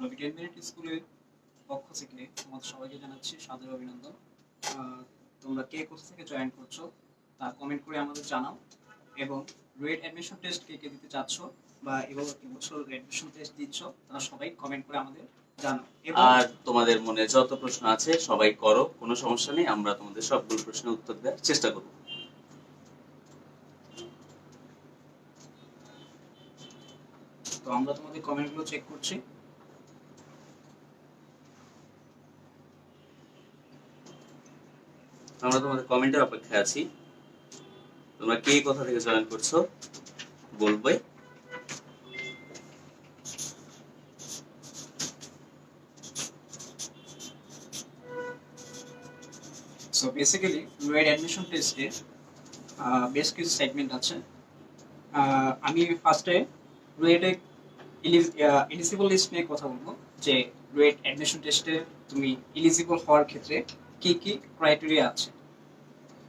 রবি ten স্কুলের পক্ষ থেকে তোমাদের সবাইকে জানাচ্ছি সাদর অভিনন্দন। তোমরা কে কোথা থেকে জয়েন করছ তা কমেন্ট করে আমাদের জানাও এবং রুয়েট অ্যাডমিশন টেস্ট কে কে দিতে চাচ্ছ বা এবার এবছর অ্যাডমিশন টেস্ট দিচ্ছ তারা সবাই কমেন্ট করে আমাদের জানাও। আর তোমাদের মনে যত প্রশ্ন আছে সবাই করো কোনো সমস্যা নেই আমরা তোমাদের সবগুলো প্রশ্নের উত্তর দেওয়ার চেষ্টা করব। তো আমরা তোমাদের কমেন্টগুলো চেক করছি। আমরা তোমাদের কমেন্টের অপেক্ষায় আছি। তোমরা কে কোথা থেকে জয়েন করছ, বলবে। সো বেসিক্যালি রুয়েট অ্যাডমিশন টেস্টে বেশ কিছু সেগমেন্ট আছে। আমি ফার্স্টে রুয়েটে এলিজিবল লিস্ট নিয়ে কথা বলব। যে রুয়েট অ্যাডমিশন টেস্টে তুমি এলিজিবল হওয়ার ক্ষেত্রে কি কি ক্রাইটেরিয়া আছে?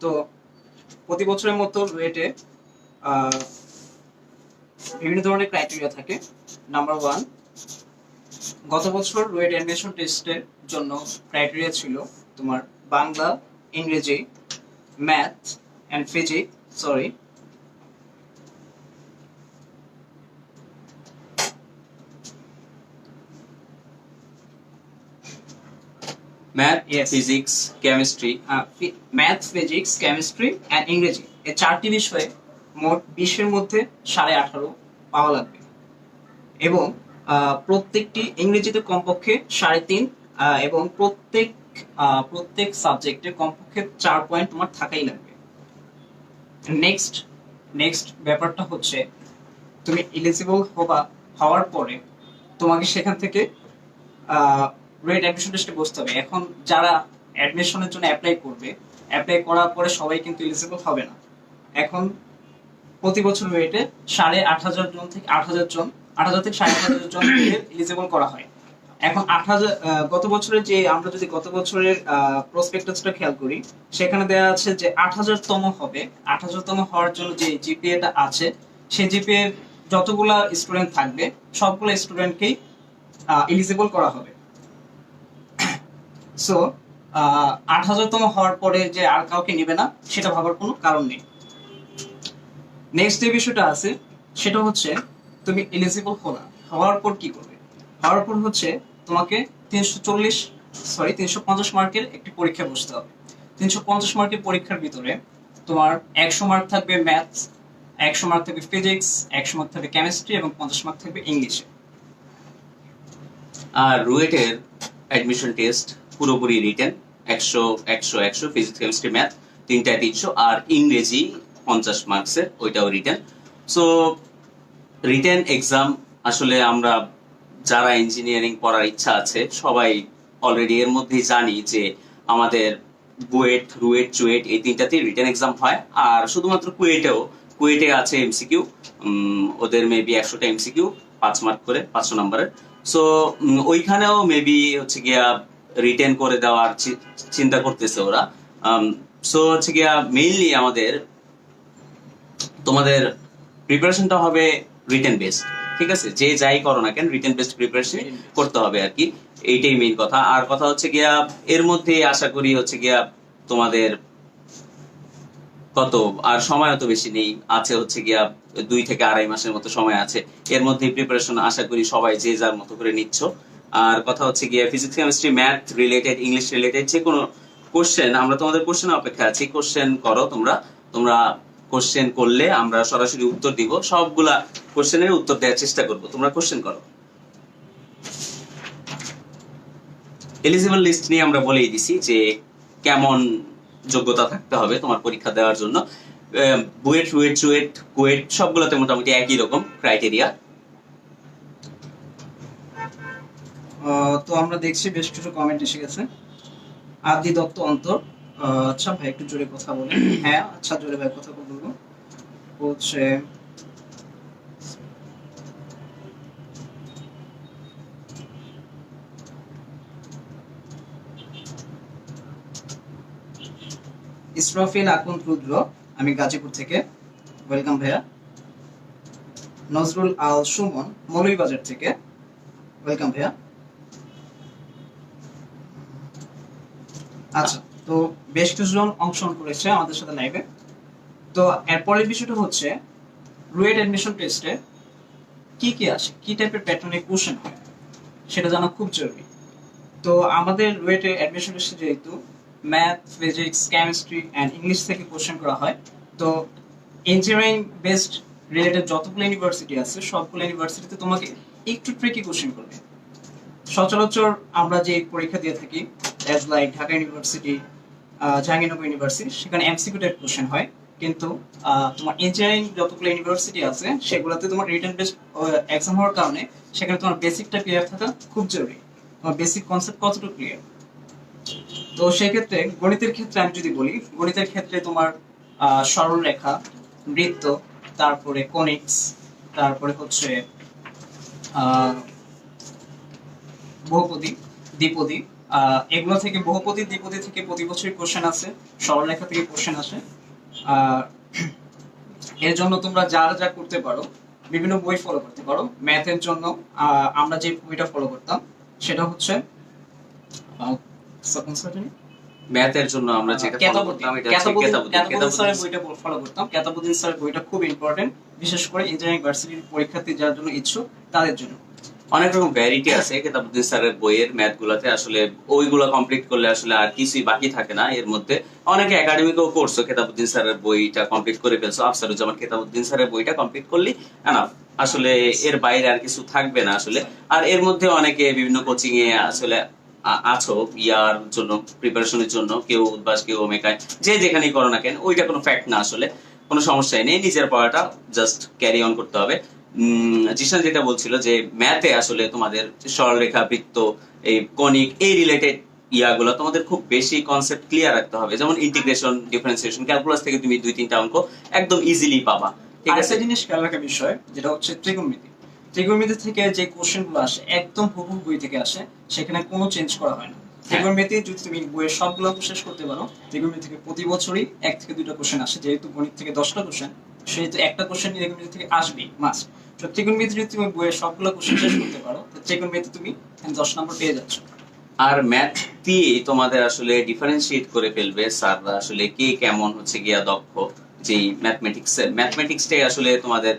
তো প্রতি বছরের মতো রুয়েটে বিভিন্ন ধরনের ক্রাইটেরিয়া থাকে। নাম্বার ওয়ান গত বছর রুয়েট অ্যাডমিশন টেস্টের জন্য ক্রাইটেরিয়া ছিল তোমার বাংলা, ইংরেজি math and physics sorry math Yes. Physics chemistry math physics chemistry and ইংরেজি এই চারটি বিষয়ে মোট বিশের মধ্যে সাড়ে আঠারো পাওয়া লাগবে এবং প্রত্যেকটি ইংরেজিতে কমপক্ষে সাড়ে তিন এবং প্রত্যেক প্রত্যেক সাবজেক্টে কমপক্ষে চার পয়েন্ট তোমার থাকাই লাগবে নেক্সট নেক্সট ব্যাপারটা হচ্ছে তুমি এলিজিবল হবা হওয়ার পরে তোমাকে সেখান থেকে রেড অ্যাডমিশন টেস্টে বসতে হবে। এখন যারা অ্যাডমিশনের জন্য অ্যাপ্লাই করবে অ্যাপ্লাই করার পরে সবাই কিন্তু এলিজিবল হবে না। এখন প্রতি বছর রেটে সাড়ে আট হাজার জন থেকে আট হাজার জন, আট হাজার থেকে সাড়ে আট হাজার জন এলিজিবল করা হয়। এখন আট হাজার গত বছরের যে, আমরা যদি গত বছরের প্রসপেক্টাসটা খেয়াল করি, সেখানে দেওয়া আছে যে আট হাজার তম হবে। আট হাজার তম হওয়ার জন্য যে জিপিএটা আছে, সেই জিপিএ যতগুলা স্টুডেন্ট থাকবে, সবগুলো স্টুডেন্টকেই এলিজিবল করা হবে। সো আট হাজারতম হওয়ার পরে যে আর কাউকে নেবে না, সেটা ভাবার কোনো কারণ নেই। নেক্সট যে বিষয়টা আছে, সেটা হচ্ছে তুমি এলিজিবল হলা হওয়ার পর কি করবে? হওয়ার পর হচ্ছে তোমাকে তিনশো চল্লিশ সরি তিনশো পঞ্চাশ মার্কের একটি পরীক্ষা বসতে হবে। তিনশো পঞ্চাশ মার্কের পরীক্ষার ভিতরে তোমার একশো মার্ক থাকবে ম্যাথস একশো মার্ক থাকবে ফিজিক্স একশো মার্ক থাকবে কেমিস্ট্রি এবং পঞ্চাশ মার্ক থাকবে ইংলিশে আর রুয়েটের অ্যাডমিশন টেস্ট পুরোপুরি রিটেন একশো একশো একশো ফিজিক্স কেমিস্ট্রি ম্যাথ তিনটায় তিনশো, আর ইংরেজি পঞ্চাশ মার্কসের ওইটাও রিটেন সো রিটেন এক্সাম আসলে আমরা যারা ইঞ্জিনিয়ারিং পড়ার ইচ্ছা আছে, সবাই অলরেডি এর মধ্যেই জানি যে আমাদের বুয়েট, রুয়েট, চুয়েট এই তিনটাতেই রিটেন এক্সাম হয়। আর শুধুমাত্র কুয়েটেও, কুয়েটে আছে এমসিকিউ ওদের মেবি একশোটা এমসিকিউ পাঁচ মার্ক করে, পাঁচশো নম্বরের সো ওইখানেও মেবি হচ্ছে গিয়া রিটেন করে দেওয়ার চিন্তা করতেছে ওরা। সো হচ্ছে গিয়া মেইনলি আমাদের তোমাদের প্রিপারেশনটা হবে রিটেন বেসড ঠিক আছে? যে যাই করো না কেন রিটেন বেসড প্রিপারেশন করতে হবে আর কি। এইটাই মেইন কথা। আর কথা হচ্ছে গিয়া এর মধ্যে আশা করি হচ্ছে গিয়া তোমাদের কত আর সময় অত বেশি নেই। আছে হচ্ছে গিয়া দুই থেকে আড়াই মাসের মতো সময় আছে। এর মধ্যে প্রিপারেশন আশা করি সবাই যে যার মতো করে নিচ্ছ। আর কথা হচ্ছে গিয়া physics chemistry math related English related যে কোনো কোশ্চেন আমরা তোমাদের কোশ্চেন অপেক্ষা আছি। কোশ্চেন করো তোমরা। তোমরা কোশ্চেন করলে আমরা সরাসরি উত্তর দিব। সবগুলা কোশ্চেনের উত্তর দেওয়ার চেষ্টা করব। তোমরা কোশ্চেন করো। এলিজিবল লিস্ট নিয়ে আমরা বলেই দিছি যে কেমন যোগ্যতা থাকতে হবে তোমার পরীক্ষা দেওয়ার জন্য। বুয়েট, রুয়েট, চুয়েট, কুয়েট সবগুলোতে মোটামুটি একই রকম ক্রাইটেরিয়া তো আমরা দেখছি বেশ কিছু কমেন্ট এসে গেছে। আদি দত্ত অন্তর আহ, আচ্ছা ভাই একটু জোরে কথা বলেন। হ্যাঁ আচ্ছা জোরে ভাই কথা বলব হচ্ছে ইসরাফিল আকুন রুদ্র আমি গাজীপুর থেকে। ওয়েলকাম ভাইয়া। নজরুল আল সুমন মৌলভীবাজার থেকে। ওয়েলকাম ভাইয়া। আচ্ছা তো বেশ কিছুজন অংশগ্রহণ করেছে আমাদের সাথে লাইভে তো এরপরের বিষয়টা হচ্ছে, রুয়েট অ্যাডমিশন টেস্টে কি কি আসে কি টাইপের প্যাটার্নে কোশ্চেন হয়? সেটা জানা খুব জরুরি। তো আমাদের রুয়েটে অ্যাডমিশন টেস্টে যেহেতু math physics chemistry and English থেকে কোশ্চেন করা হয়, তো ইঞ্জিনিয়ারিং বেসড রিলেটেড যতগুলো ইউনিভার্সিটি আছে, সবগুলো ইউনিভার্সিটিতে তোমাকে একটু ট্রিকি কোশ্চেন করবে। সচরাচর আমরা যে পরীক্ষা দিয়ে থাকি as like Dhaka university Jahangirnagar university সেখানে এমসিকিউ টাইপ কোশ্চেন হয়। কিন্তু তোমার ইঞ্জিনিয়ারিং যতগুলো ইউনিভার্সিটি আছে সেগুলোতে তোমার রিটার্ন বেসড এক্সাম হওয়ার কারণে সেখানে তোমার বেসিকটা ক্লিয়ার থাকা খুব জরুরি। তোমার বেসিক কনসেপ্ট কতটুকু ক্লিয়ার তো সেক্ষেত্রে গণিতের ক্ষেত্রে আমি যদি বলি গণিতের ক্ষেত্রে তোমার আহ, সরলরেখা বৃত্ত তারপরে কনিক্স তারপরে হচ্ছে আহ, বহুপদী দ্বিপদী এগুলো থেকে বহুপদী দ্বিপদী থেকে প্রতি বছরই কোশ্চেন আছে সরলরেখা থেকে কোশ্চেন আসে। আর এর জন্য তোমরা যা যা করতে পারো বিভিন্ন বই ফলো করতে পারো। ম্যাথের জন্য আহ, আমরা যে বইটা ফলো করতাম সেটা হচ্ছে আহ, ম্যাথের জন্য আমরা যেটা follow করতাম, এটা কেতাবুদ্দিন কেতাবুদ্দিন। কেতাবুদ্দিন স্যারের বইটা ফলো করতাম। কেতাবুদ্দিন স্যারের বইটা খুব ইম্পর্টেন্ট বিশেষ করে ইঞ্জিনিয়ারিং ভার্সিটির পরীক্ষার্থী যার জন্য ইচ্ছুক তাদের জন্য। অনেক রকম ভ্যারাইটি আছে কেতাবুদ্দিন স্যারের বইয়ের ম্যাথ গুলাতে আসলে ওইগুলো কমপ্লিট করলে আসলে আর কিছুই বাকি থাকে না। এর মধ্যে অনেকে একাডেমিকও করছ কেতাবুদ্দিন স্যারের বইটা কমপ্লিট করে ফেলছো। আফসারুজ্জামান কেতাবুদ্দিন স্যারের বইটা কমপ্লিট করলি এনাফ আসলে এর বাইরে আর কিছু থাকবে না আসলে। আর এর মধ্যে অনেকে বিভিন্ন কোচিং এ আসলে আছো, ইয়ার জন্য প্রিপারেশনের জন্য, কেউ উদ্বাস, কেউ ওমেকায় যে যেখানেই করো না কেন, ওইটা কোনো ফ্যাক্ট না আসলে। কোনো সমস্যাই নেই, নিজের পড়াটা জাস্ট ক্যারি অন করতে হবে। জিশান যেটা বলছিল যে ম্যাথে আসলে তোমাদের সরলরেখা বৃত্ত এই কনিক এই রিলেটেড ইয়াগুলো তোমাদের খুব বেশি কনসেপ্ট ক্লিয়ার রাখতে হবে। যেমন ইন্টিগ্রেশন ডিফারেন্সিয়েশন ক্যালকুলাস থেকে তুমি দুই তিনটা অঙ্ক একদম ইজিলি পাবা। ঠিক আছে? জিনিস খেয়াল রাখার বিষয় যেটা হচ্ছে ত্রিকোণমিতি। ত্রিকোণমিতি থেকে যে কোশ্চেনগুলো আসে একদম হুবহু বই থেকে আসে সেখানে কোনো চেঞ্জ করা হয় না। ত্রিকোণমিতি যদি তুমি বইয়ের সবগুলো শেষ করতে পারো ত্রিকোণমিতি থেকে প্রতি বছরই এক থেকে দুটো কোশ্চেন আসে যেহেতু গণিত থেকে দশটা কোশ্চেন সেহেতু একটা কোশ্চেন ত্রিকোণমিতি থেকে আসবেই মাস্ট তো ত্রিকোণমিতি যদি তুমি বইয়ের সবগুলো কোশ্চেন শেষ করতে পারো, তো ত্রিকোণমিতি তুমি দশ নম্বর পেয়ে যাচ্ছ। আর ম্যাথ দিয়ে তোমাদের আসলে ডিফারেন্সিয়েট করে ফেলবে স্যাররা আসলে কে কেমন হচ্ছে গিয়া দক্ষ যে ম্যাথমেটিক্স ম্যাথমেটিক্সটাই আসলে তোমাদের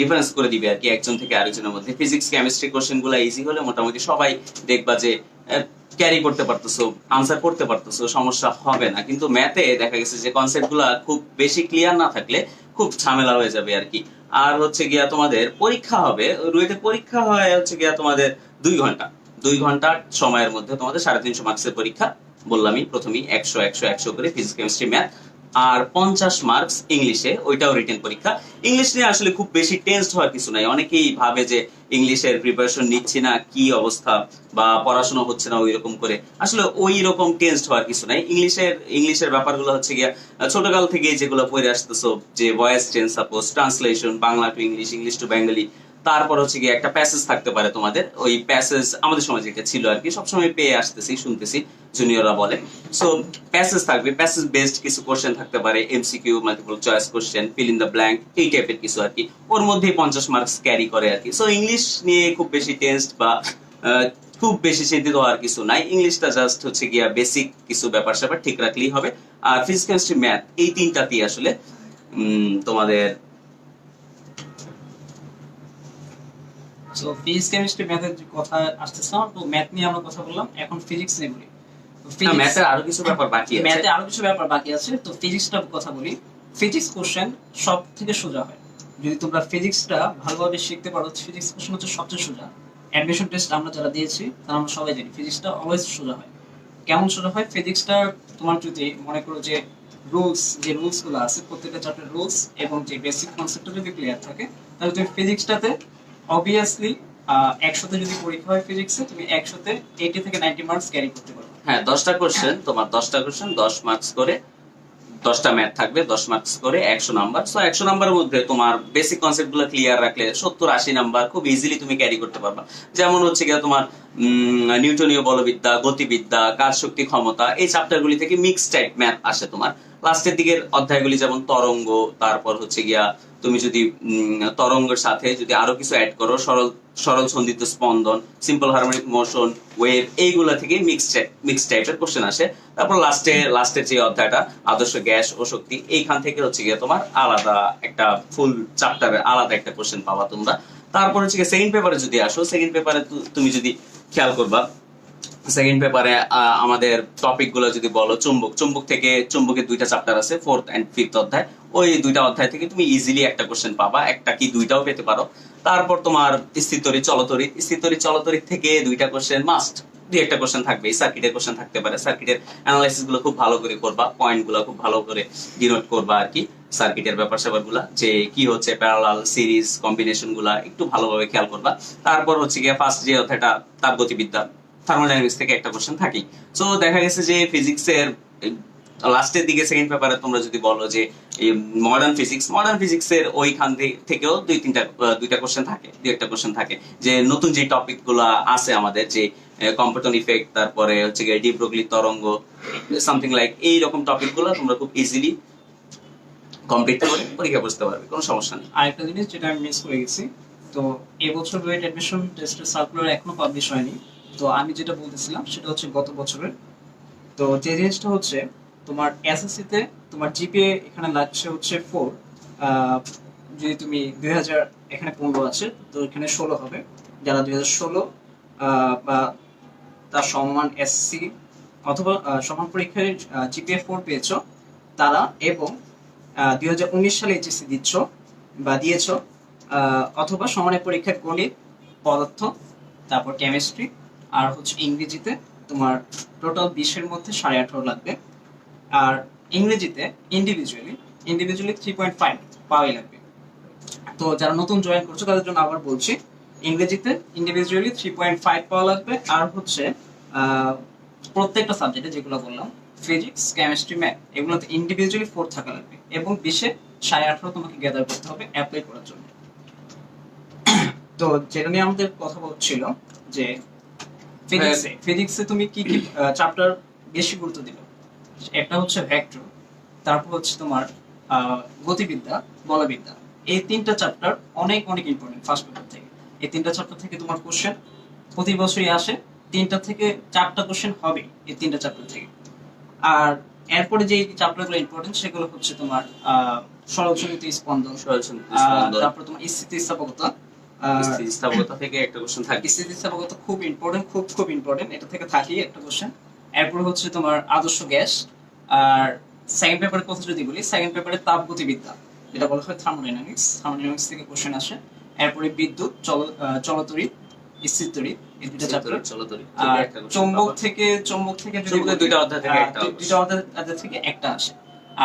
ডিফারেন্স করে দিবে আর কি, একজন থেকে আরেকজনের মধ্যে। ফিজিক্স কেমিস্ট্রি কোশ্চেনগুলো ইজি হলে মোটামুটি সবাই দেখবা যে ক্যারি করতে পারতেছো আনসার করতে পারতেছো, সমস্যা হবে না। কিন্তু ম্যাথে দেখা গেছে যে কনসেপ্ট খুব বেশি ক্লিয়ার না থাকলে খুব ঝামেলা হয়ে যাবে আর কি আর হচ্ছে গিয়া তোমাদের পরীক্ষা হবে, রুয়েতে পরীক্ষা হয় হচ্ছে গিয়া তোমাদের দুই ঘণ্টা। দুই ঘণ্টার সময়ের মধ্যে তোমাদের সাড়ে তিনশো মার্কসের পরীক্ষা, বললামই প্রথমেই একশো একশো একশো করে ফিজিক্স কেমিস্ট্রি ম্যাথ আর পঞ্চাশ মার্কস ইংলিশে, ওইটাও রিটেন পরীক্ষা। ইংলিশ নিয়ে আসলে খুব বেশি টেন্সড হওয়ার কিছু নাই। অনেকেই ভাবে যে ইংলিশের প্রিপারেশন নিচ্ছি না, কি অবস্থা বা পড়াশোনা হচ্ছে না ওই রকম করে। আসলে ওই রকম টেন্সড হওয়ার কিছু নাই। ইংলিশের ইংলিশের ব্যাপারগুলো হচ্ছে গিয়া ছোটকাল থেকে যেগুলো পড়ে আসতেছো, যে voice change suppose translation Bangla to English English to Bengali তারপর হচ্ছে গিয়ে একটা প্যাসেজ থাকতে পারে তোমাদের। ওই প্যাসেজ আমাদের সময় যেটা ছিল আর কি, সবসময় পেয়ে আসতেছি, শুনতেছি জুনিয়ররা বলে। সো প্যাসেজ থাকবে প্যাসেজ বেসড কিছু কোশ্চেন থাকতে পারে MCQ multiple choice question fill in the blank এই টাইপের কিছু আর কি। ওর মধ্যেই পঞ্চাশ মার্কস ক্যারি করে আর কি। সো ইংলিশ নিয়ে খুব বেশি টেস্ট বা খুব বেশি চিন্তিত হওয়ার কিছু নাই। ইংলিশটা জাস্ট হচ্ছে গিয়া বেসিক কিছু ব্যাপার স্যাপার ঠিক রাখলেই হবে। আর কেমিস্ট্রি ম্যাথ এই তিনটাতেই আসলে তোমাদের সো ফিজিক্স কেমিস্ট্রি ম্যাথের কথা তো ম্যাথ নিয়ে আমরা কথা বললাম। এখন ফিজিক্স নিয়ে বলি। তো আরও কিছু ব্যাপার বাকি আছে। ম্যাথে আরও কিছু ব্যাপার বাকি আছে। তো ফিজিক্সটা কথা বলি। ফিজিক্স কোশ্চেন সব থেকে সোজা হয়। যদি তোমরা ফিজিক্সটা ভালোভাবে শিখতে পারো ফিজিক্স কোশ্চেন হচ্ছে সবচেয়ে সোজা। অ্যাডমিশন টেস্ট আমরা যারা দিয়েছি তারা আমরা সবাই জানি ফিজিক্সটা অলওয়েজ সোজা হয়। কেমন সোজা হয়? ফিজিক্সটা তোমার যদি মনে করো যে রুলস যে রুলসগুলো আছে প্রত্যেকটা চ্যাপ্টার রুলস এবং যে বেসিক কনসেপ্টটা যদি ক্লিয়ার থাকে তাহলে তুমি ফিজিক্সটাতে অবভিয়াসলি একশোতে যদি পরীক্ষা হয় ফিজিক্সে তুমি একশোতে এইটি থেকে নাইনটি মার্কস ক্যারি করতে পারবে হ্যাঁ দশটা কোশ্চেন তোমার দশটা কোশ্চেন দশ মার্কস করে, দশটা ম্যাথ থাকবে, দশ মার্কস করে একশো নাম্বার সো একশো নাম্বারের মধ্যে তোমার বেসিক কনসেপ্টগুলো ক্লিয়ার রাখলে সত্তর, আশি নাম্বার খুব ইজিলি তুমি ক্যারি করতে পারবা। যেমন হচ্ছে গিয়ে তোমার নিউটনীয় বলবিদ্যা, গতিবিদ্যা কাজ শক্তি ক্ষমতা, এই চ্যাপ্টার গুলি থেকে মিক্সড টাইপ ম্যাথ আসে তোমার। লাস্টের দিকের অধ্যায়গুলি যেমন তরঙ্গ, তারপর হচ্ছে গিয়া তুমি যদি তরঙ্গের সাথে যদি আরও কিছু অ্যাড করো, সরল সরল সন্ধিত স্পন্দন সিম্পল হারমোনিক মোশন ওয়েভ এইগুলা থেকে মিক্স মিক্স টাইপের কোশ্চেন আসে। তারপর লাস্টে লাস্টের যে অধ্যায়টা, আদর্শ গ্যাস ও শক্তি, এইখান থেকে হচ্ছে গিয়ে তোমার আলাদা একটা ফুল চ্যাপ্টারের আলাদা একটা কোশ্চেন পাবা তোমরা। তারপর হচ্ছে গিয়ে সেকেন্ড পেপারে যদি আসো সেকেন্ড পেপারে তুমি যদি খেয়াল করবা সেকেন্ড পেপারে আমাদের টপিকগুলো যদি বলো, চুম্বক। চুম্বক থেকে চুম্বকের দুইটা চ্যাপ্টার আছে ফোর্থ এন্ড ফিফথ অধ্যায়। ওই দুইটা অধ্যায় থেকে তুমি ইজিলি একটা কোশ্চেন পাবা, একটা কি দুইটাও পেতে পারো। তারপর তোমার স্থিতরি, চলতরি। স্থিতরি, চলতরি থেকে দুইটা কোশ্চেন মাস্ট দুই একটা কোশ্চেন থাকবে সার্কিটের কোশ্চেন থাকতে পারে। সার্কিটের অ্যানালাইসিসগুলো খুব ভালো করে করবা পয়েন্টগুলো খুব ভালো করে ডিনোট করবা আর কি সার্কিটের ব্যাপার স্যাপারগুলা, যে কি হচ্ছে প্যারালাল সিরিজ কম্বিনেশনগুলা, একটু ভালোভাবে খেয়াল করবা। তারপর হচ্ছে গিয়ে ফার্স্ট যে অধ্যায়টা তার গতিবিদ্যা থার্মোডাইনামিক্স থেকে একটা কোশ্চেন থাকেই। সো দেখা গেছে যে ফিজিক্সের লাস্টের দিকে সেকেন্ড পেপারে তোমরা যদি বলো যে মডার্ন ফিজিক্স মডার্ন ফিজিক্স এর ওইখান থেকেও দুই তিনটা, দুইটা কোশ্চেন থাকে, দুই একটা কোশ্চেন থাকে। যে নতুন যে টপিকগুলা আছে আমাদের, যে কম্পিউটন ইফেক্ট তারপরে হচ্ছে গিয়ে ডিব্রগলি তরঙ্গ সামথিং লাইক এই রকম টপিকগুলো তোমরা খুব ইজিলি কমপ্লিট করে পরীক্ষা বুঝতে পারবে, কোনো সমস্যা নেই। আরেকটা জিনিস যেটা আমি মিস করে গেছি, তো এবছর রুয়েট অ্যাডমিশন টেস্টের সার্কুলার এখনও পাবলিশ হয়নি। তো আমি যেটা বলতেছিলাম সেটা হচ্ছে গত বছরের। তো যে জিনিসটা হচ্ছে, তোমার এসএসসি তে তোমার জিপিএ এখানে লাগছে হচ্ছে ফোর যদি তুমি দুই হাজার এখানে পনেরো আছে, তো এখানে ষোলো হবে। যারা দুই হাজার ষোলো বা তার সমান এসসি অথবা সমান পরীক্ষায় জিপিএ ফোর পেয়েছ, তারা এবং দুই হাজার উনিশ সালে এইচএসসি দিচ্ছ বা দিয়েছ অথবা সমানের পরীক্ষায় গণিত, পদার্থ, তারপর কেমিস্ট্রি আর হচ্ছে ইংরেজিতে তোমার টোটাল বিশের মধ্যে সাড়ে আঠারো লাগবে। আর ইংরেজিতে individually individually three point five পাওয়াই লাগবে। তো যারা নতুন জয়েন করছ, তাদের জন্য আবার বলছি, ইংরেজিতে ইন্ডিভিজুয়ালি থ্রি পয়েন্ট ফাইভ পাওয়া লাগবে। আর হচ্ছে প্রত্যেকটা সাবজেক্টে যেগুলো বললাম ফিজিক্স কেমিস্ট্রি ম্যাথ এগুলোতে ইন্ডিভিজুয়ালি ফোর থাকা লাগবে। এবং বিশে সাড়ে আঠারো তোমাকে গ্যাদার করতে হবে অ্যাপ্লাই করার জন্য। তো যেটা নিয়ে আমাদের কথা বলছিল, যে ফিজিক্সে ফিজিক্সে তুমি কি কি চ্যাপ্টার বেশি গুরুত্ব দিবে একটা হচ্ছে ভেক্টর তারপর হচ্ছে তোমার গতিবিদ্যা বলবিদ্যা। এই তিনটা চ্যাপ্টার অনেক অনেক ইম্পর্টেন্ট ফার্স্ট পেপার থেকে। এই তিনটা চ্যাপ্টার থেকে তোমার কোশ্চেন প্রতি বছরই আসে তিনটা থেকে চারটা কোশ্চেন হবে এই তিনটা চ্যাপ্টার থেকে। আর এরপরে যে চ্যাপ্টারগুলো ইম্পর্টেন্ট সেগুলো হচ্ছে তোমার আহ, সরল সংগীত স্পন্দন। তারপর তোমার স্থিতিস্থাপকতা স্থিতিস্থাপকতা থেকে একটা কোশ্চেন থাকে স্থিতিস্থাপকতা খুব ইম্পর্টেন্ট খুব খুব ইম্পর্টেন্ট এটা থেকে থাকি একটা কোশ্চেন এরপর হচ্ছে তোমার আদর্শ গ্যাস। আর সেকেন্ড পেপারের কথা যদি বলি সেকেন্ড পেপারে তাপ গতিবিদ্যা যেটা বলা হয় থার্মোডাইনামিক্স। থার্মোডাইনামিক্স থেকে কোশ্চেন আসে। এরপরে বিদ্যুৎ চল আহ, চলতরি স্থিরতরি এই দুটো চ্যাপ্টার চলতরি আর চৌম্বক থেকে চৌম্বক থেকে দুইটা অধ্যায় থেকে একটা অধ্যায় অধ্যায় থেকে একটা আসে।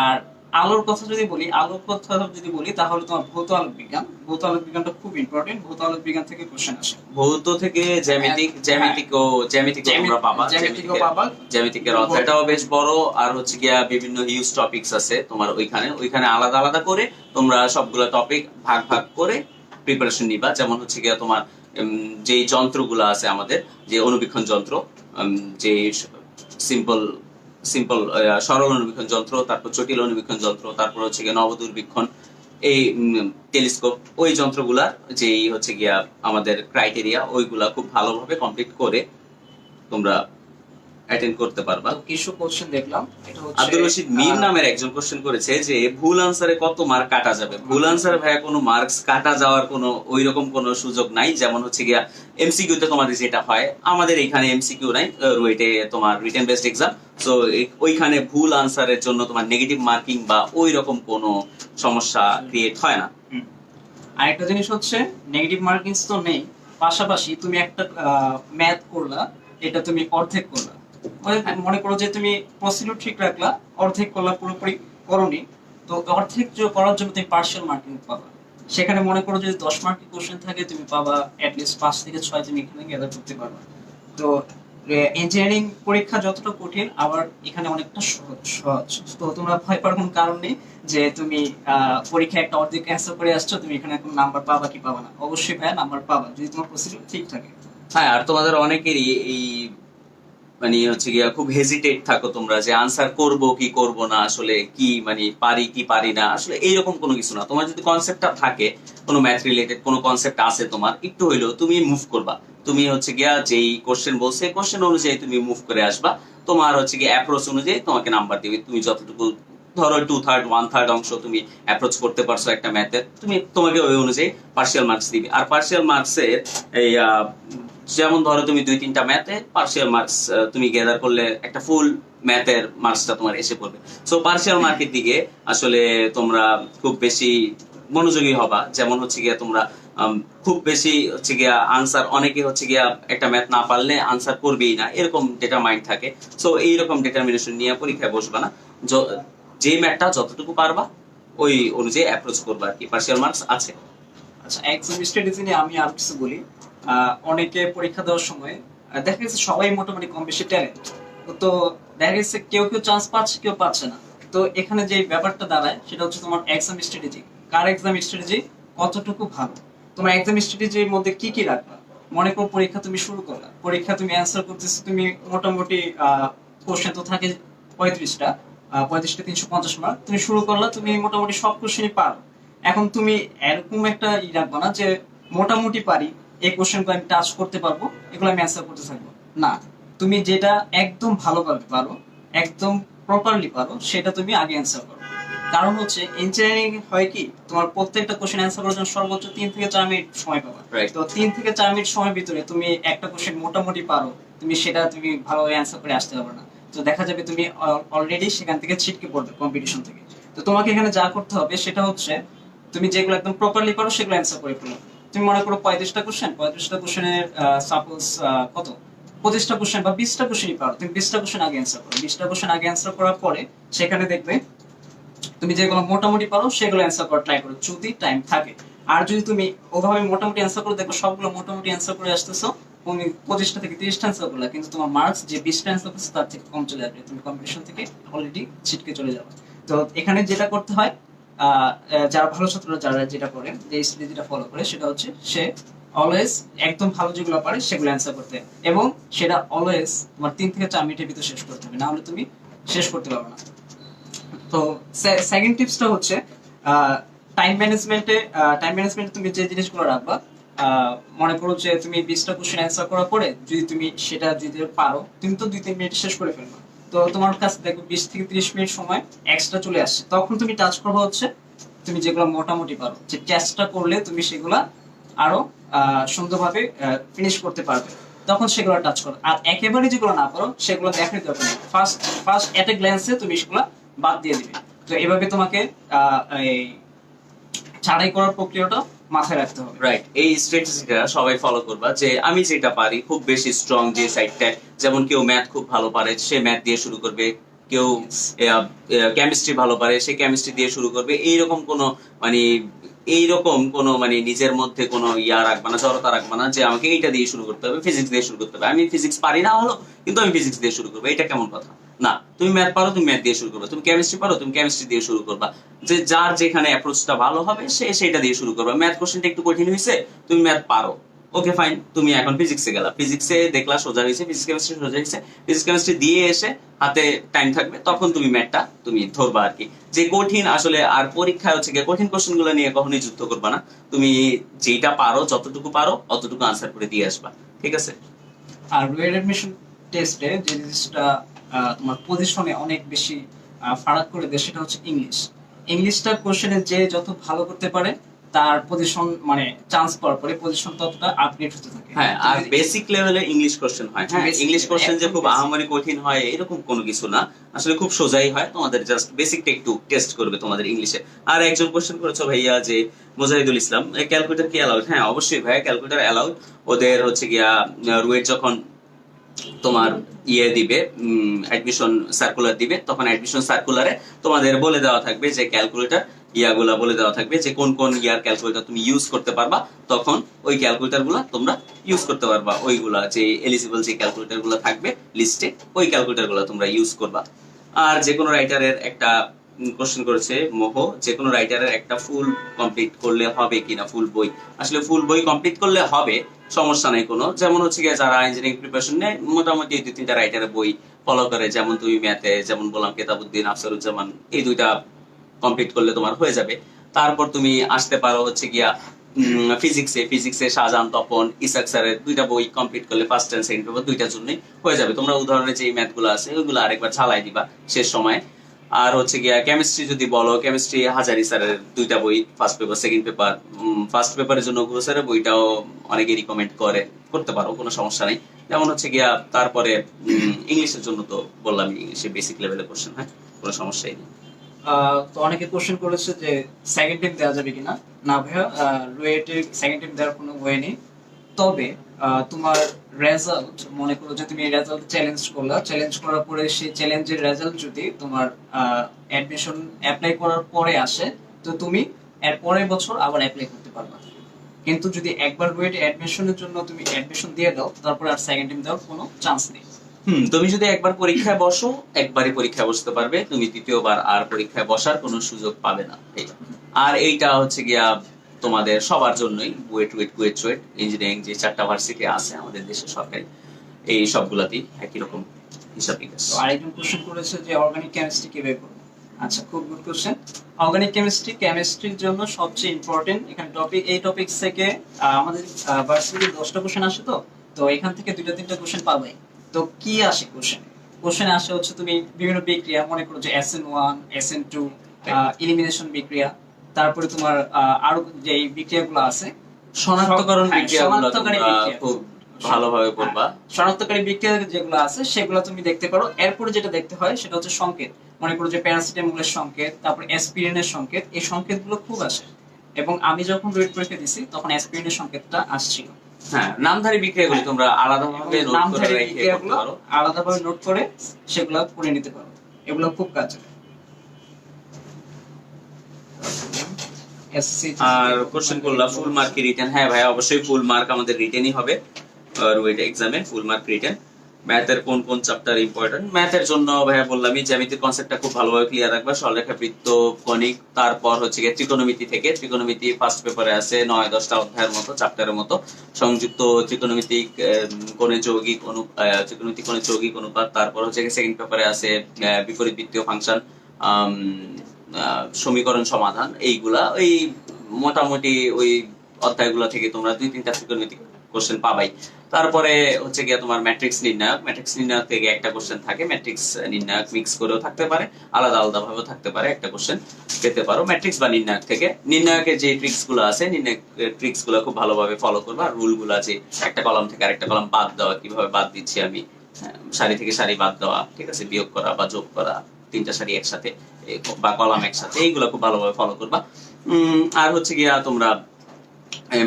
আর আলোর কথা যদি বলি আলোর কথা যদি বলি তাহলে তোমার ভৌত আলোক বিজ্ঞান। ভৌত আলোক বিজ্ঞানটা খুব ইম্পর্টেন্ট ভৌত আলোক বিজ্ঞান থেকে কোশ্চেন আসে। ভৌত থেকে জ্যামিতিক হ্যাঁ। জ্যামিতিক ও জ্যামিতিক তোমরা পাবা। জ্যামিতিকের- পাবা। জ্যামিতিকের অধ্যায়টাও বেশ বড়। আর হচ্ছে গিয়া বিভিন্ন হিউজ টপিকস আছে তোমার ওইখানে। ওইখানে আলাদা আলাদা করে তোমরা সবগুলো টপিক ভাগ ভাগ করে প্রিপারেশন নিবা। যেমন হচ্ছে গিয়া তোমার যে যন্ত্রগুলো আছে আমাদের যে অনুবীক্ষণ যন্ত্র যে সিম্পল সিম্পল সরল অনুবীক্ষণ যন্ত্র, তারপর জটিল অনুবীক্ষণ যন্ত্র, তারপর হচ্ছে গিয়ে নবদূরবীক্ষণ। এই টেলিস্কোপ, ওই যন্ত্রগুলা যেই হচ্ছে গিয়া আমাদের ক্রাইটেরিয়া ওইগুলা খুব ভালোভাবে কমপ্লিট করে তোমরা অ্যাটেন্ড করতে পারবা। কিছু কোশ্চেন দেখলাম। এটা হচ্ছে আব্দুল রশিদ মীর নামের একজন কোশ্চেন করেছে যে ভুল আনসারে কত মার্ক কাটা যাবে? ভুল আনসারে ভাইয়া কোনো মার্কস কাটা যাওয়ার কোনো ওই রকম কোনো সুযোগ নাই। যেমন হচ্ছে গিয়া এমসিকিউ তে তোমাদের যেটা হয় আমাদের এখানে এমসিকিউ নাই রুয়েটে তোমার রিটেন বেসড এক্সাম সো ওইখানে ভুল আনসারের জন্য তোমার নেগেটিভ মার্কিং বা ওই রকম কোনো সমস্যা ক্রিয়েট হয় না। আরেকটা জিনিস হচ্ছে নেগেটিভ মার্কিংস তো নেই। পাশাপাশি তুমি একটা ম্যাথ করলা এটা তুমি অর্ধেক করলা। মানে করো যে তুমি প্রসিডিউর ঠিক রাখলা অর্ধেক করলা পুরোপুরি করনি। তো অর্ধেক করার জন্য তুমি পার্শিয়াল মার্কিং পাবা। সেখানে মনে করো যদি দশ মার্কের কোশ্চেন থাকে তুমি পাবা অ্যাটলিস্ট পাঁচ থেকে ছয় তুমি এখানে গ্যাদার করতে পারবা। তো ইঞ্জিনিয়ারিং পরীক্ষা যতটা কঠিন আবার এখানে অনেকটা সহজ সহজ। তো তোমরা ভয় পাওয়ার কোনো কারণ নেই যে তুমি আহ, পরীক্ষায় একটা অর্ধেক অ্যান্সার করে আসছো তুমি এখানে এখন নাম্বার পাবা কি পাবা না। অবশ্যই ভাইয়া নাম্বার পাবা যদি তোমার প্রসিডিউর ঠিক থাকে। হ্যাঁ আর তোমাদের অনেকেরই এই মানে হচ্ছে গিয়া খুব হেজিটেট থাকো তোমরা যে আনসার করব কি করব না, আসলে কি মানে পারি কি পারি না, আসলে এইরকম কোনো কিছু না। তোমার যদি কনসেপ্টটা থাকে, কোনো ম্যাথ রিলেটেড কোনো কনসেপ্ট আছে তোমার, একটু হইলেও তুমি মুভ করবা। তুমি হচ্ছে গিয়া যেই কোশ্চেন বলছে কোশ্চেন অনুযায়ী তুমি মুভ করে আসবা। তোমার হচ্ছে গিয়ে অ্যাপ্রোচ অনুযায়ী তোমাকে নাম্বার দিবে। তুমি যতটুকু ধরো টু থার্ড ওয়ান থার্ড অংশ তুমি অ্যাপ্রোচ করতে পারছ একটা ম্যাথের তুমি তোমাকে ওই অনুযায়ী পার্সিয়াল মার্কস দিবে। আর পার্সিয়াল মার্কসের এই যেমন ধরো তুমি দুই তিনটা ম্যাথে পার্সিয়াল মার্কস তুমি গেদার করলে একটা ফুল ম্যাথের মার্কসটা তোমার এসে পড়বে। সো পার্সিয়াল মার্কের দিকে আসলে তোমরা খুব বেশি মনোযোগী হবা। যেমন হচ্ছে গিয়া তোমরা খুব বেশি হচ্ছে গিয়া আনসার অনেকে হচ্ছে গিয়া একটা ম্যাথ না পারলে আনসার করবেই না। এরকম ডেটা মাইন্ড থাকে। সো এইরকম ডিটারমিনেশন নিয়ে পরীক্ষায় বসবা না। যে ম্যাথটা যতটুকু পারবা, ওই অনুযায়ী অ্যাপ্রোচ করবা আর কি। পার্সিয়াল মার্কস আছে। আচ্ছা এক্সাম স্ট্র্যাটেজি নিয়ে আমি আর কিছু বলি। অনেকে পরীক্ষা দেওয়ার সময় দেখা গেছে সবাই মোটামুটি কম বেশি ট্যালেন্ট তো দেখা গেছে কেউ কেউ চান্স পাচ্ছে, কেউ পাচ্ছে না। তো এখানে যে ব্যাপারটা দাঁড়ায়, সেটা হচ্ছে তোমার এক্সাম স্ট্র্যাটেজি কার এক্সাম স্ট্র্যাটেজি কতটুকু ভালো? তোমার এক্সাম স্ট্র্যাটেজির মধ্যে কি কি রাখবা? মনে করো পরীক্ষা তুমি শুরু করলা। পরীক্ষা তুমি অ্যান্সার করতেছো, তুমি মোটামুটি কোশ্চেন তো থাকে পঁয়ত্রিশটা পঁয়ত্রিশটা তিনশো পঞ্চাশ মার্ক তুমি শুরু করলা, তুমি মোটামুটি সব কোশ্চেনই পারো। এখন তুমি এরকম একটা ই রাখব না যে মোটামুটি পারি। এই কোশ্চেনগুলো আমি টাচ করতে পারব এগুলো আমি অ্যান্সার করতে থাকব। না তুমি যেটা একদম ভালোভাবে পারো একদম প্রপারলি পারো সেটা তুমি আগে অ্যান্সার করো। কারণ হচ্ছে ইঞ্জিনিয়ারিং হয় কি তোমার প্রত্যেকটা কোশ্চেন অ্যান্সার করার জন্য সর্বোচ্চ তিন থেকে চার মিনিট সময় পাবা। তো তিন থেকে চার মিনিট সময়ের ভিতরে তুমি একটা কোশ্চেন মোটামুটি পারো তুমি সেটা তুমি ভালোভাবে অ্যান্সার করে আসতে পারবে না। তো দেখা যাবে তুমি অলরেডি সেখান থেকে ছিটকে পড়বে কম্পিটিশন থেকে। তো তোমাকে এখানে যা করতে হবে সেটা হচ্ছে তুমি যেগুলো একদম প্রপারলি পারো সেগুলো অ্যান্সার করে ফেলো। তুমি মনে করো পঁয়ত্রিশটা কোশ্চেন পঁয়ত্রিশটা কোশ্চেনের সাপোজ কত? পঁচিশটা কোশ্চেন বা বিশটা কোশ্চেনই পারো। তুমি বিশটা কোশ্চেন আগে অ্যান্সার করো। বিশটা কোশ্চেন আগে অ্যান্সার করার পরে সেখানে দেখবে তুমি যেগুলো মোটামুটি পারো, সেগুলো অ্যান্সার করার ট্রাই করো, যদি টাইম থাকে। আর যদি তুমি ওভাবে মোটামুটি অ্যান্সার করে, দেখো সবগুলো মোটামুটি অ্যান্সার করে আসতেছো, তুমি পঁচিশটা থেকে তিরিশটা অ্যান্সার করলে, কিন্তু তোমার মার্কস যে বিশটা অ্যান্সার করছে, তার থেকে কম চলে যাবে তুমি কম্পিটিশন থেকে অলরেডি ছিটকে চলে যাবে। তো এখানে যেটা করতে হয় যারা ভালো ছাত্ররা যারা যেটা করে, যে স্ট্র্যাটেজিটা ফলো করে, সেটা হচ্ছে সে অলওয়েজ একদম ভালো যেগুলো পারে সেগুলো অ্যান্সার করতে। এবং সেটা অলওয়েজ তোমার তিন থেকে চার মিনিটের ভিতরে শেষ করতে হবে, না হলে তুমি শেষ করতে পারবে না। তো সেকেন্ড টিপসটা হচ্ছে টাইম ম্যানেজমেন্টে টাইম ম্যানেজমেন্টে তুমি যে জিনিসগুলো রাখবা মনে করো যে তুমি বিশটা কোশ্চেন অ্যান্সার করার পরে যদি তুমি সেটা যদি পারো, তুমি তো দুই তিন মিনিট শেষ করে ফেলবে। তো তোমার কাছে দেখো বিশ থেকে ত্রিশ মিনিট সময় এক্সট্রা চলে আসছে। তখন তুমি টাচ করবা হচ্ছে তুমি যেগুলো মোটামুটি পারো, যে টেস্টটা করলে তুমি সেগুলা আরও সুন্দরভাবে ফিনিশ করতে পারবে। তখন সেগুলো টাচ করো। আর একেবারে যেগুলো না পারো, সেগুলো দেখার দরকার নেই। ফার্স্ট ফার্স্ট এট এ গ্ল্যান্সে তুমি সেগুলো বাদ দিয়ে দিবে। তো এভাবে তোমাকে এই ছাড়াই করার প্রক্রিয়াটা মাথায় রাখতে হবে। রাইট এই স্ট্র্যাটেজিটা সবাই ফলো করবা যে আমি যেটা পারি খুব বেশি স্ট্রং যে সাইডটা যেমন কেউ ম্যাথ খুব ভালো পারে সে ম্যাথ দিয়ে শুরু করবে। কেউ কেমিস্ট্রি ভালো পারে সে কেমিস্ট্রি দিয়ে শুরু করবে। এইরকম কোনো মানে এইরকম কোনো মানে নিজের মধ্যে কোনো ইয়া রাখবে না, জড়তা রাখবে না যে আমাকে এইটা দিয়ে শুরু করতে হবে ফিজিক্স দিয়ে শুরু করতে হবে। আমি ফিজিক্স পারি না হলো কিন্তু আমি ফিজিক্স দিয়ে শুরু করব এটা কেমন কথা? না, তুমি ম্যাথ পারো, তুমি ম্যাথ দিয়ে শুরু করবে। তুমি কেমিস্ট্রি পারো, তুমি কেমিস্ট্রি দিয়ে শুরু করবা। যে যার যেখানে অ্যাপ্রোচটা ভালো হবে, সে সেটা দিয়ে শুরু করবে। ম্যাথ কোশ্চেনটা একটু কঠিন হয়েছে তুমি ম্যাথ পারো। ওকে ফাইন তুমি এখন ফিজিক্সে গেলা। ফিজিক্সে দেখলা সোজা হয়েছে ফিজিক্স কেমিস্ট্রি সোজা হয়েছে ফিজিক্স কেমিস্ট্রি দিয়ে এসে হাতে টাইম থাকবে, তখন তুমি ম্যাথটা তুমি ধরবা আর কি যে কঠিন আসলে আর পরীক্ষা হচ্ছে গিয়ে কঠিন কোশ্চেনগুলো নিয়ে কখনোই যুদ্ধ করবা না। তুমি যেটা পারো, যতটুকু পারো, অতটুকু আনসার করে দিয়ে আসবা। ঠিক আছে? আর রুয়েল অ্যাডমিশন টেস্টে যে জিনিসটা তোমার পজিশনে অনেক বেশি ফারাক করে দেয় সেটা হচ্ছে ইংলিশ ইংলিশটা কোশ্চেনে যে যত ভালো করতে পারে তার পজিশন মানে চান্স পাওয়ার পরে পজিশন ততটা আপডেট হতে থাকে। হ্যাঁ আর বেসিক লেভেলে ইংলিশ কোশ্চেন হয়। হ্যাঁ ইংলিশ কোশ্চেন যে খুব আহামরি কঠিন হয় এরকম কোনো কিছু না। আসলে খুব সোজাই হয় তোমাদের জাস্ট বেসিকটা একটু টেস্ট করবে তোমাদের ইংলিশে আর একজন কোশ্চেন করেছ ভাইয়া যে মুজাহিদুল ইসলাম ক্যালকুলেটর কি অ্যালাউড হ্যাঁ অবশ্যই ভাইয়া ক্যালকুলেটর অ্যালাউড ওদের হচ্ছে গিয়া রুয়েট যখন তোমার ইয়ে দিবে অ্যাডমিশন সার্কুলার দিবে তখন অ্যাডমিশন সার্কুলারে তোমাদের বলে দেওয়া থাকবে যে ক্যালকুলেটর ইয়াগুলা বলে দেওয়া থাকবে যে কোন কোন ইয়ার ক্যালকুলেটর তুমি ইউজ করতে পারবা, তখন ওই ক্যালকুলেটরগুলা তোমরা ইউজ করতে পারবা। ওইগুলা যে এলিজিবল যে ক্যালকুলেটরগুলো থাকবে লিস্টে ওই ক্যালকুলেটরগুলা তোমরা ইউজ করবা। আর যে কোনো রাইটারের একটা কোশ্চেন করেছে মোহ, যে কোনো রাইটারের একটা ফুল কমপ্লিট করলে হবে কিনা ফুল বই? আসলে ফুল বই কমপ্লিট করলে হবে, সমস্যা নেই কোনো। যেমন হচ্ছে গিয়ে যারা ইঞ্জিনিয়ারিং প্রিপারেশন নেয় মোটামুটি দুই তিনটা রাইটারের বই ফলো করে, যেমন তুমি ম্যাথে যেমন বললাম কেতাবুদ্দিন আফসারুজ্জামান, এই দুইটা কমপ্লিট করলে তোমার হয়ে যাবে। তারপর তুমি আসতে পারো হচ্ছে গিয়া ফিজিক্সে ফিজিক্সে শাহজাহান, তপন, ইসাক স্যারের দুইটা বই কমপ্লিট করলে ফার্স্ট এন্ড সেকেন্ড পেপার দুইটার জন্যই হয়ে যাবে। তোমরা উদাহরণে যে ম্যাথগুলো আছে, ওইগুলো আরেকবার চালাই দিবা শেষ সময়। আর হচ্ছে গিয়া কেমিস্ট্রি যদি বলো কেমিস্ট্রি হাজারি স্যারের দুইটা বই first paper second paper first পেপারের জন্য গুরু স্যারের বইটাও অনেকে রিকমেন্ড করে, করতে পারো, কোনো সমস্যা নেই। যেমন হচ্ছে গিয়া তারপরে ইংলিশের জন্য তো বললাম ইংলিশে বেসিক লেভেলের কোশ্চেন হ্যাঁ? কোনো সমস্যাই নেই। তো অনেকে কোশ্চেন করেছে যে সেকেন্ড দেওয়া যাবে কিনা? না ভাইয়া সেকেন্ড দেওয়ার কোনো ওয়ে নেই। তবে তোমার রেজাল্ট মনে করো যে তুমি রেজাল্ট চ্যালেঞ্জ চ্যালেঞ্জ করার পরে সেই চ্যালেঞ্জের রেজাল্ট যদি তোমার অ্যাডমিশন অ্যাপ্লাই করার পরে আসে, তো তুমি এর পরের বছর আবার অ্যাপ্লাই করতে পারবা। কিন্তু যদি একবার রুয়েটে অ্যাডমিশনের জন্য তুমি অ্যাডমিশন দিয়ে দাও, তারপর আর সেকেন্ড টাইম দেওয়ার কোনো চান্স নেই। হুম, তুমি যদি একবার পরীক্ষায় বসো, একবারই পরীক্ষায় বসতে পারবে। তুমি দ্বিতীয়বার আর পরীক্ষায় বসার কোনো সুযোগ পাবে না। আর এইটা হচ্ছে গিয়া তোমাদের সবার জন্যই, বুয়েট ওয়েট কুয়েট চুয়েট ইঞ্জিনিয়ারিং যে চারটা ভার্সিটি আছে আমাদের দেশে সরকারি, এই সবগুলাতেই একই রকম হিসাব নিকাশ। আরেকজন কোশ্চেন করেছে যে অর্গানিক কেমিস্ট্রি কীভাবে করব। আচ্ছা খুব গুড কোশ্চেন অর্গানিক কেমিস্ট্রি কেমিস্ট্রির জন্য সবচেয়ে ইম্পর্টেন্ট এখানে টপিক এই টপিক থেকে আমাদের ভার্সিটির দশটা কোশ্চেন আসে তো? তো এখান থেকে দুইটা তিনটা কোশ্চেন পাবেই। তো কি আসে কোশ্চেন কোশ্চেনে আসে হচ্ছে তুমি বিভিন্ন বিক্রিয়া মনে করো যে S N one S N two elimination বিক্রিয়া তারপরে তোমার আরও যে বিক্রিয়াগুলো আছে শনাক্তকরণ হ্যাঁ, বিক্রিয়াগুলো বিক্রিয়া। ভালোভাবে করবা শনাক্তকারী বিক্রিয়া যেগুলো আছে সেগুলো তুমি দেখতে পারো। এরপরে যেটা দেখতে হয় সেটা হচ্ছে সংকেত। মনে করো যে প্যারাসিটামলের সংকেত তারপর অ্যাসপিরিনের সংকেত এই সংকেতগুলো খুব আসে। এবং আমি যখন রোড পরীক্ষা দিছি তখন অ্যাসপিরিনের সংকেতটা আসছিল। হ্যাঁ নামধারী বিক্রিয়াগুলো তোমরা আলাদাভাবে নোট করে নামধারী বিক্রিয়াগুলো আলাদাভাবে নোট করে সেগুলো করে নিতে পারো। এগুলো খুব কাজে আর কোশ্চেন করলাম ফুল মার্ক রিটেন হ্যাঁ ভাই অবশ্যই ফুল মার্ক আমাদের রিটেনই হবে। আর রুয়েট এক্সামে ফুল মার্ক রিটেন ম্যাথের কোন কোন চ্যাপ্টার ইম্পর্টেন্ট ম্যাথের জন্য ভাইয়া বললামই জ্যামিতির কনসেপ্টটা খুব ভালোভাবে ক্লিয়ার রাখবা। সরলরেখা বৃত্ত কণিক তারপর হচ্ছে গিয়ে ত্রিকোণমিতি থেকে। ত্রিকোণমিতি ফার্স্ট পেপারে আছে নয় দশটা অধ্যায়ের মতো চ্যাপ্টারের মতো। সংযুক্ত ত্রিকোণমিতিক কোণে যৌগিক অনু আহ, ত্রিকোণমিতিক কোণে যৌগিক অনুপাত। তারপর হচ্ছে সেকেন্ড পেপারে আছে বিপরীত বৃত্তীয় ফাংশন সমীকরণ সমাধান। এইগুলা ওই মোটামুটি ওই অধ্যায়গুলো থেকে তোমরা দুই তিনটা ত্রিকোণমিতিক কোশ্চেন পাবাই। তারপরে হচ্ছে গিয়ে তোমার ম্যাট্রিক্স নির্ণায়ক ম্যাট্রিক্স নির্ণায়ক থেকে একটা কোশ্চেন থাকে ম্যাট্রিক্স নির্ণায়ক মিক্স করেও থাকতে পারে আলাদা আলাদা ভাবেও থাকতে পারে একটা কোশ্চেন পেতে পারো। ম্যাট্রিক্স বা নির্ণায়ক থেকে নির্ণায়কের যে ট্রিক্সগুলো আছে নির্ণায়কের ট্রিক্সগুলো খুব ভালোভাবে ফলো করবা। রুলগুলো আছে একটা কলাম থেকে আরেকটা কলাম বাদ দেওয়া কীভাবে বাদ দিচ্ছি আমি? হ্যাঁ, সারি থেকে সারি বাদ দেওয়া ঠিক আছে? বিয়োগ করা বা যোগ করা তিনটা সারি একসাথে বা কলাম একসাথে এইগুলো খুব ভালোভাবে ফলো করবা। আর হচ্ছে গিয়া তোমরা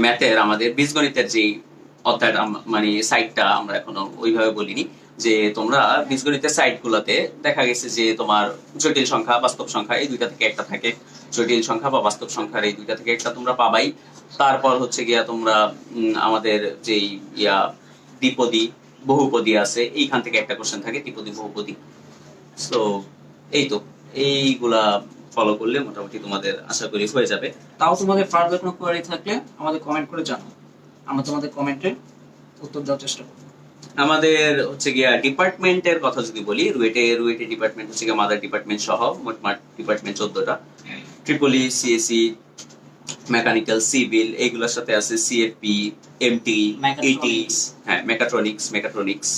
ম্যাথের আমাদের বীজগণিতের যে আম- মানে সাইটটা আমরা এখনও ওইভাবে বলিনি, যে তোমরা বীজগণিতের সাইট গুলোতে দেখা গেছে যে তোমার জটিল সংখ্যা, বাস্তব সংখ্যা এই দুইটা থেকে একটা থাকে। জটিল সংখ্যা বা বাস্তব সংখ্যার এই দুইটা থেকে একটা তোমরা পাবাই। তারপর হচ্ছে গিয়া তোমরা আমাদের যেই ইয়া দ্বিপদী, বহুপদী আছে, এইখান থেকে একটা কোশ্চেন থাকে, দ্বিপদী, বহুপদী। সো এই তো। এইগুলা ফলো করলে মোটামুটি তোমাদের আশা করি হয়ে যাবে। তাও তোমাদের ফার্দার কোনো কোয়ারি থাকলে আমাদের কমেন্ট করে জানাও। আমরা তোমাদের কমেন্টে উত্তর দেওয়ার চেষ্টা করব। আমাদের হচ্ছে গিয়া ডিপার্টমেন্টের কথা যদি বলি রুয়েটে রুয়েটে ডিপার্টমেন্ট হচ্ছে গিয়া মাদার ডিপার্টমেন্ট সহ মোটমাট ডিপার্টমেন্ট চোদ্দটা। ট্রিপলি সিএসি মেকানিক্যাল সিভিল এইগুলোর সাথে আছে সিএফপি এমটি ইটি. হ্যাঁ মেকাট্রনিক্স মেকাট্রনিক্স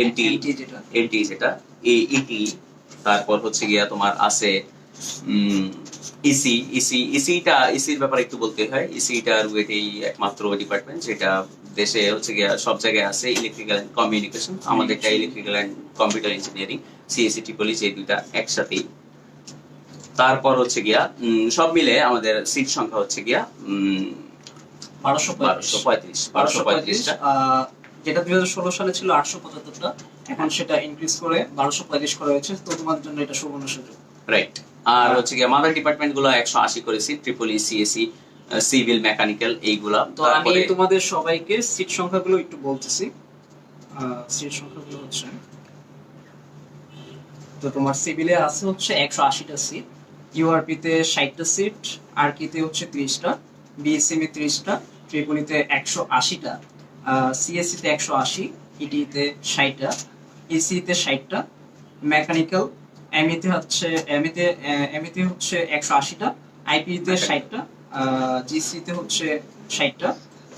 এমটি MT যেটা। এনটি যেটা ইটি তারপর হচ্ছে গিয়া তোমার আছে ইসি ইসি ইসিটা ইসির ব্যাপারে একটু বলতে হয়। ইসিটা রুয়েটেই একমাত্র ডিপার্টমেন্ট যেটা দেশে হচ্ছে গিয়া সব জায়গায় আছে ইলেকট্রিক্যাল এন্ড কমিউনিকেশন আমাদেরটা electrical and computer engineering CSE triple E এই দুইটা একসাথেই। তারপর হচ্ছে গিয়া সব মিলে আমাদের সিট সংখ্যা হচ্ছে গিয়া বারোশো বারোশো পঁয়ত্রিশ বারোশো পঁয়ত্রিশটা। যেটা দুই হাজার ষোলো সালে ছিল আটশো পঁচাত্তরটা এখন সেটা ইনক্রিজ করে বারোশো পঁয়ত্রিশ করা হয়েছে তো তোমাদের জন্য এটা সুবর্ণ সুযোগ। রাইট আর হচ্ছে গিয়ে মাদার ডিপার্টমেন্টগুলো একশো আশি করেছি ট্রিপলি সিএসি সিভিল মেকানিক্যাল এইগুলা। তো আমি তোমাদের সবাইকে সিট সংখ্যাগুলো একটু বলতেছি। সিট সংখ্যাগুলো হচ্ছে তো তোমার সিভিলে আছে হচ্ছে একশো আশিটা সিট ইউআরপিতে ষাটটা সিট আর কিতে হচ্ছে তিরিশটা বিএসএমএ তিরিশটা ট্রিপলিতে একশো আশিটা সিএসসিতে একশো আশি ইটিতে ষাটটা ইসিতে ষাটটা মেকানিক্যাল এমইতে হচ্ছে এমইতে এমইতে হচ্ছে একশো আশিটা আইপিতে ষাটটা জিসিতে হচ্ছে ষাটটা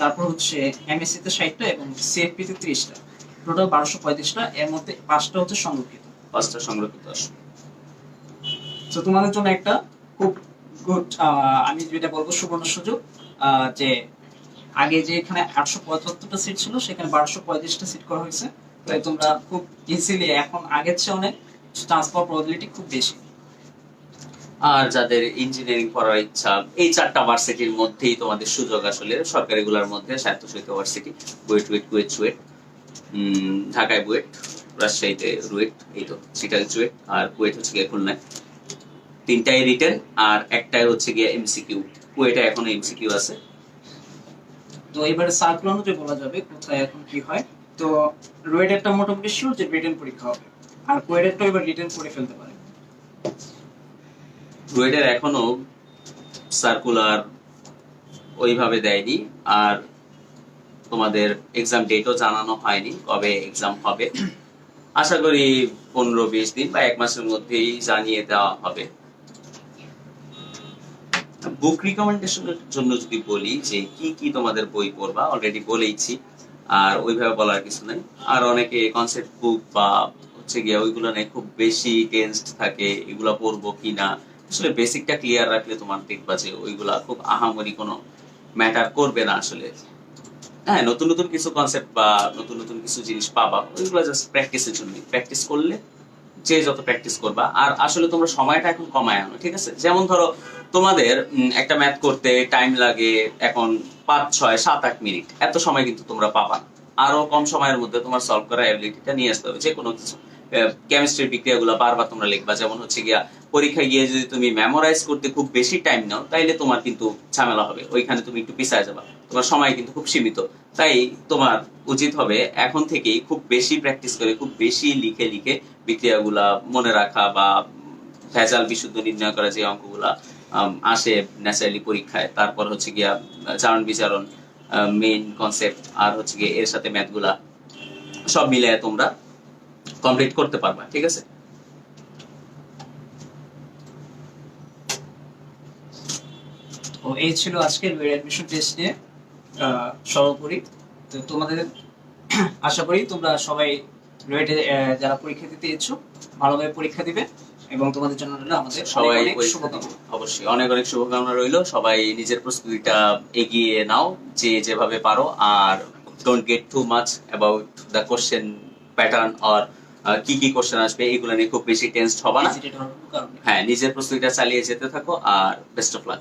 তারপর হচ্ছে এমএসসিতে ষাটটা এবং সিএফপিতে ত্রিশটা। টোটাল বারোশো পঁয়ত্রিশটা এর মধ্যে পাঁচটা হচ্ছে সংরক্ষিত। পাঁচটা সংরক্ষিত তো তোমাদের জন্য একটা খুব গুড আমি যেটা বলব সুবর্ণ সুযোগ আহ, যে আগে যে এখানে আটশো পঁচাত্তরটা সিট ছিল সেখানে বারোশো পঁয়ত্রিশটা সিট করা হয়েছে। তাই তোমরা খুব ইজিলি এখন আগের চেয়ে অনেক পাওয়ার প্রবাবিলিটি খুব বেশি। আর যাদের ইঞ্জিনিয়ারিং পড়ার ইচ্ছা, এই চারটা ভার্সিটির মধ্যেই তোমাদের সুযোগ আসলে সরকারিগুলোর মধ্যে স্বায়ত্তশাসিত ভার্সিটি বুয়েট টুয়েট কুয়েট চুয়েট ঢাকায় বুয়েট রাজশাহীতে রুয়েট এই তো চিটাল চুয়েট আর কুয়েট হচ্ছে গিয়ে খুলনায়। তিনটাই রিটেন আর একটাই হচ্ছে গিয়ে এমসিকিউ কুয়েটে এখনও এমসিকিউ আছে। তো এবারে সার্কুলার অনুযায়ী বলা যাবে কোথায় এখন কি হয়। তো রোয়েডেরটা মোটামুটি শিওর যে রিটেন পরীক্ষা হবে। আর কোয়েডেরটা এবার রিটেন করে ফেলতে পারে। রুয়েটের এখনও সার্কুলার ওইভাবে দেয়নি আর তোমাদের এক্সাম ডেটও জানানো হয়নি কবে এক্সাম হবে। আশা করি পনেরো বিশ দিন বা এক মাসের মধ্যেই জানিয়ে দেওয়া হবে। বুক রিকমেন্ডেশনের জন্য যদি বলি যে কি কি তোমাদের বই পড়বা অলরেডি বলেইছি, আর ওইভাবে বলার কিছু নাই। আর অনেকে কনসেপ্ট বুক বা হচ্ছে গিয়ে ওইগুলো নিয়ে খুব বেশি টেন্সড থাকে, এগুলো পড়ব কি না আসলে বেসিকটা ক্লিয়ার রাখলে তোমার দেখবা যে ওইগুলা খুব আহামরি কোনো ম্যাটার করবে না আসলে। হ্যাঁ নতুন নতুন কিছু কনসেপ্ট বা নতুন নতুন কিছু জিনিস পাবা, ওইগুলো জাস্ট প্র্যাকটিসের জন্য প্র্যাকটিস করলে যে যত প্র্যাকটিস করবা, আর আসলে তোমরা সময়টা এখন কমায় আনো, ঠিক আছে? যেমন ধরো তোমাদের একটা ম্যাথ করতে টাইম লাগে এখন পাঁচ, ছয়, সাত, আট মিনিট এত সময় কিন্তু তোমরা পাবা আরও কম সময়ের মধ্যে তোমার সলভ করার অ্যাবিলিটিটা নিয়ে আসতে হবে যে কোনো কিছু। কেমিস্ট্রির বিক্রিয়াগুলো বারবার তোমরা লিখবা। যেমন হচ্ছে গিয়া, পরীক্ষায় গিয়ে যদি তুমি মেমোরাইজ করতে খুব বেশি টাইম নাও, তাইলে তোমার কিন্তু ঝামেলা হবে। ওইখানে তুমি একটু পিছায় যাবা। তোমার সময় কিন্তু খুব সীমিত। তাই তোমার উচিত হবে এখন থেকেই খুব বেশি প্র্যাকটিস করে, খুব বেশি লিখে লিখে বিক্রিয়াগুলা মনে রাখা বা ভেজাল বিশুদ্ধ নির্ণয় করা যে অঙ্কগুলা আসে ন্যাচারালি পরীক্ষায়। তারপর হচ্ছে গিয়া চারণ বিচারণ মেইন কনসেপ্ট আর হচ্ছে গিয়ে এর সাথে ম্যাথগুলা সব মিলে তোমরা কমপ্লিট করতে পারবা ঠিক আছে? তো এই ছিল আজকের অ্যাডমিশন টেস্ট নিয়ে সর্বোপরি। তো তোমাদের আশা করি তোমরা সবাই রুয়েটে যারা পরীক্ষা দিতে ইচ্ছুক ভালোভাবে পরীক্ষা দিবে এবং তোমাদের জন্য রইল আমাদের সবাই অবশ্যই। অনেক অনেক শুভকামনা রইল। সবাই নিজের প্রস্তুতিটা এগিয়ে নাও যে যেভাবে পারো আর don't get too much about the question pattern or কি কি কোশ্চেন আসবে এগুলো নিয়ে খুব বেশি টেন্সড হবা না। হ্যাঁ নিজের প্রস্তুতিটা চালিয়ে যেতে থাকো আর বেস্ট অফ লাক।